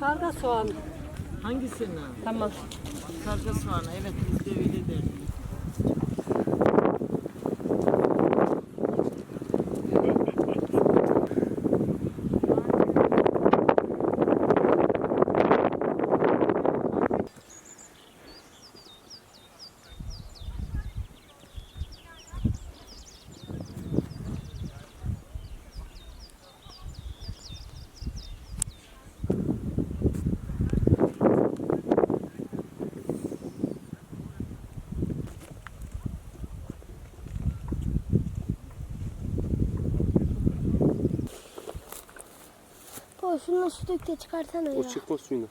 Karga soğan. Hangisini? Tamam. Karga soğanı. Evet bizde öyle derler. O şunu su dök de çıkarsana ya. O çıkmaz suyuna.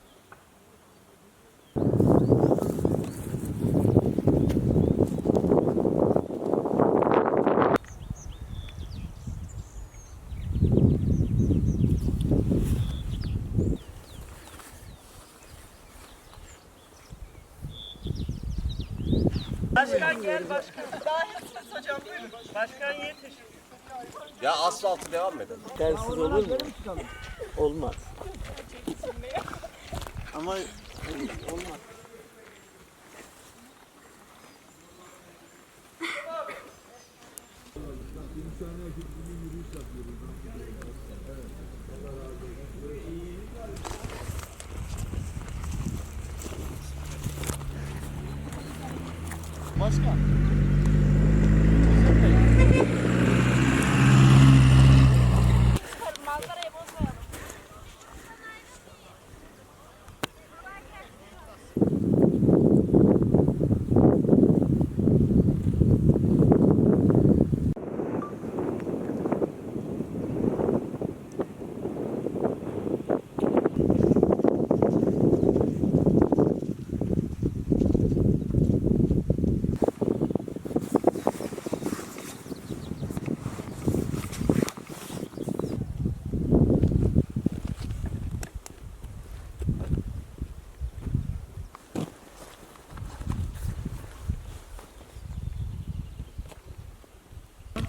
Başkan gel başkan. Dahilsiniz hocam buyurun. Başkan yetiş. Ya asfaltı devam edelim. Tersiz olur mu? Olmaz. Ama olmaz.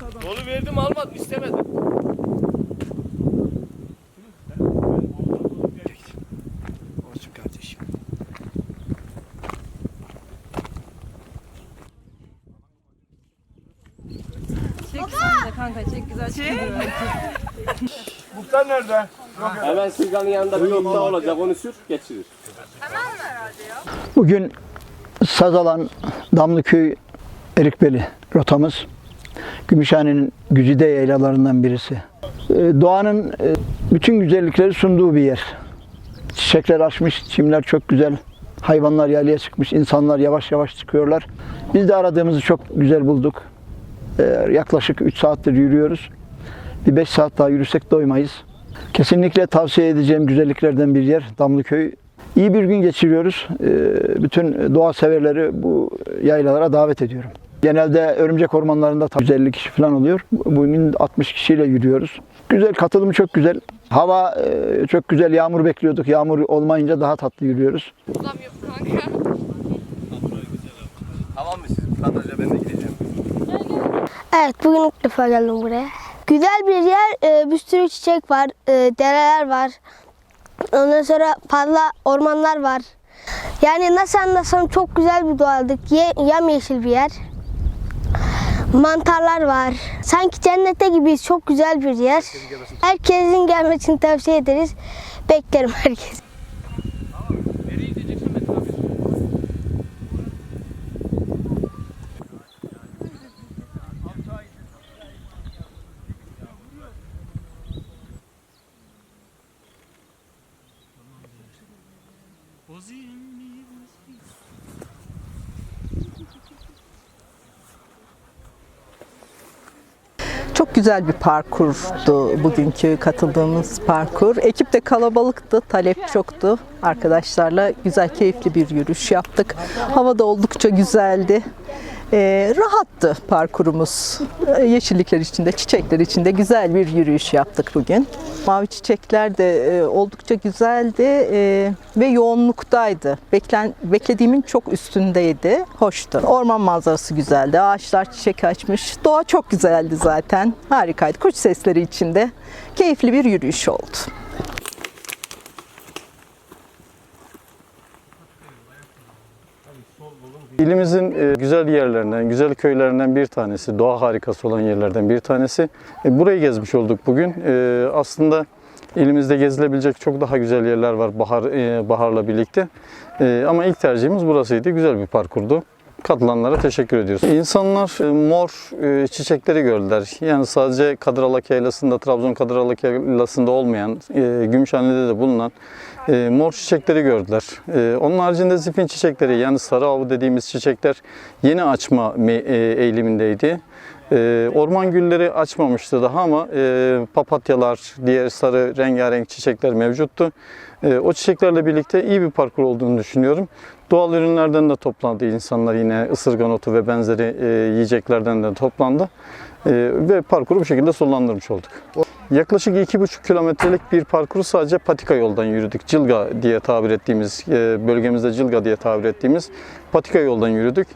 Başkan. Dolu verdim almadım istemedim. Olsun kardeşim. Çek sen de kanka çek güzel çıkıyor. Muhtar nerede? Hemen Sırgan'ın yanında bir nokta olacak onu sür geçirir. Bugün Sazalan Damlıköy Erikbeli rotamız. Gümüşhane'nin güzide yaylalarından birisi. Ee, Doğanın e, bütün güzellikleri sunduğu bir yer. Çiçekler açmış, çimler çok güzel. Hayvanlar yaylaya çıkmış, insanlar yavaş yavaş çıkıyorlar. Biz de aradığımızı çok güzel bulduk. Ee, Yaklaşık 3 saattir yürüyoruz. Bir 5 saat daha yürüsek doymayız. Kesinlikle tavsiye edeceğim güzelliklerden bir yer Damlıköy. İyi bir gün geçiriyoruz. Bütün doğa severleri bu yaylalara davet ediyorum. Genelde örümcek ormanlarında tam 150 kişi falan oluyor. Bugün 60 kişiyle yürüyoruz. Güzel, katılım çok güzel. Hava e, çok güzel. Yağmur bekliyorduk. Yağmur olmayınca daha tatlı yürüyoruz. Tamam mı siz? Kadraja ben de gideceğim. Evet bugün ilk defa geldim buraya. Güzel bir yer. e, Bir sürü çiçek var. e, Dereler var. Ondan sonra fazla ormanlar var. Yani nasıl anlatsam çok güzel bir doğallık. Ye, yemyeşil bir yer mantarlar var. Sanki cennete gibiyiz. Çok güzel bir yer. Herkesin gelmesini tavsiye ederiz. Beklerim herkes. Bozinho. Çok güzel bir parkurdu bugünkü katıldığımız parkur. Ekip de kalabalıktı, talep çoktu. Arkadaşlarla güzel, keyifli bir yürüyüş yaptık. Hava da oldukça güzeldi. Ee, rahattı parkurumuz. Ee, Yeşillikler içinde, çiçekler içinde güzel bir yürüyüş yaptık bugün. Mavi çiçekler de e, oldukça güzeldi e, ve yoğunluktaydı. Beklen, beklediğimin çok üstündeydi. Hoştu. Orman manzarası güzeldi. Ağaçlar çiçek açmış. Doğa çok güzeldi zaten. Harikaydı. Kuş sesleri içinde keyifli bir yürüyüş oldu. İlimizin e, güzel yerlerinden, güzel köylerinden bir tanesi, doğa harikası olan yerlerden bir tanesi. E, Burayı gezmiş olduk bugün. E, Aslında ilimizde gezilebilecek çok daha güzel yerler var bahar baharla birlikte. Ama ilk tercihimiz burasıydı. Güzel bir parkurdu. Katılanlara teşekkür ediyoruz. İnsanlar mor çiçekleri gördüler. Yani sadece Kadıralak Yaylası'nda, Trabzon Kadıralak Yaylası'nda olmayan, Gümüşhane'de de bulunan e, mor çiçekleri gördüler. E, onun haricinde zifin çiçekleri yani sarı avı dediğimiz çiçekler yeni açma e, eğilimindeydi. E, orman gülleri açmamıştı daha ama e, papatyalar, diğer sarı rengarenk çiçekler mevcuttu. E, o çiçeklerle birlikte iyi bir parkur olduğunu düşünüyorum. Doğal ürünlerden de toplandı insanlar yine ısırgan otu ve benzeri e, yiyeceklerden de toplandı. E, ve parkuru bu şekilde sonlandırmış olduk. Yaklaşık 2,5 kilometrelik bir parkuru sadece patika yoldan yürüdük. Cilga diye tabir ettiğimiz, e, bölgemizde Cilga diye tabir ettiğimiz patika yoldan yürüdük.